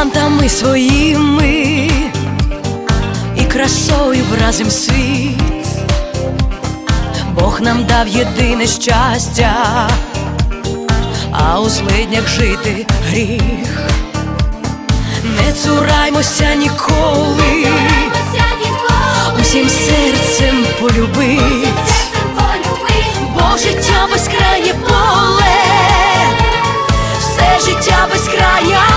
талантами своїми і красою вразим світ. Бог нам дав єдине щастя, а у злиднях жити гріх. Не цураймося ніколи, усім серцем полюбить, бо життя безкрає поле, все життя безкрая